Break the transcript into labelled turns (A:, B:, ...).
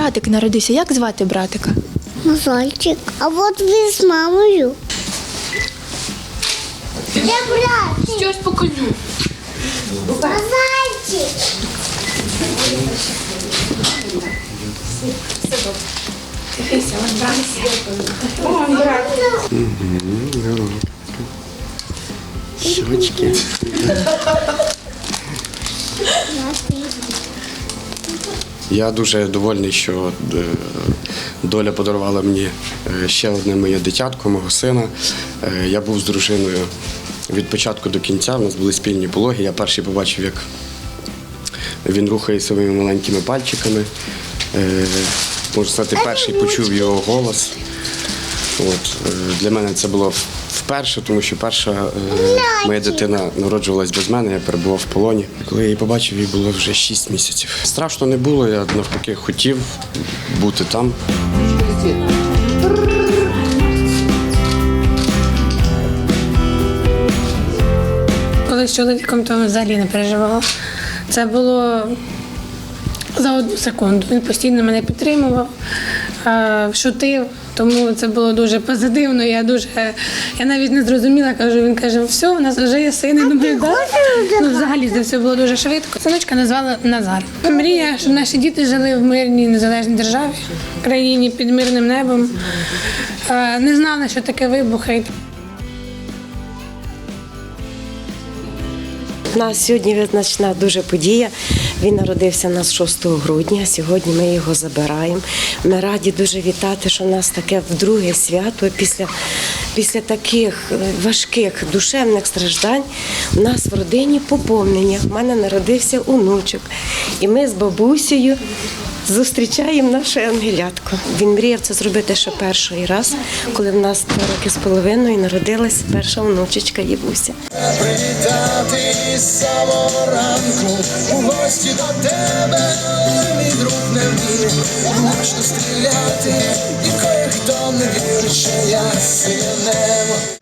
A: братик народився. Як звати братика?
B: Мозольчик. А от ви з мамою. Де брат?
A: Щось покажу. Дивися, братик.
C: Щочки. Я дуже довольний, що е, доля подарувала мені е, ще одне моє дитятко, мого сина. Е, Я був з дружиною від початку до кінця. У нас були спільні пологи. Я перший побачив, як він рухає своїми маленькими пальчиками. Можу Можна сказати, перший почув його голос. От, е, для мене це було вперше, тому що перша е, моя дитина народжувалась без мене, я перебував в полоні. Коли я її побачив, їй було вже 6 місяців. Страшно не було, я навпаки хотів бути там.
D: Коли з чоловіком, то взагалі не переживала. Це було за одну секунду. Він постійно мене підтримував, шутив, тому це було дуже позитивно. Я дуже я навіть не зрозуміла, кажу, він каже, все, у нас вже є син. Я думаю, да? ну, взагалі це все було дуже швидко. Синочка назвала Назар. Мрія, щоб наші діти жили в мирній незалежній державі, країні під мирним небом. Не знала, що таке вибухи.
E: У нас сьогодні визначна дуже подія. Він народився у нас 6 грудня. Сьогодні ми його забираємо. Ми раді дуже вітати, що в нас таке вдруге свято після, після таких е, важких душевних страждань. У нас в родині поповнення. У мене народився онучок. І ми з бабусею зустрічаємо наше ангелятко. Він мріяв це зробити ще перший раз, коли в нас два роки з половиною народилась перша онучечка Євуся.
F: Привітати самого ранку у гості до тебе, мій друг не вміє влучно стріляти, кое-хто не вірить, що я синем.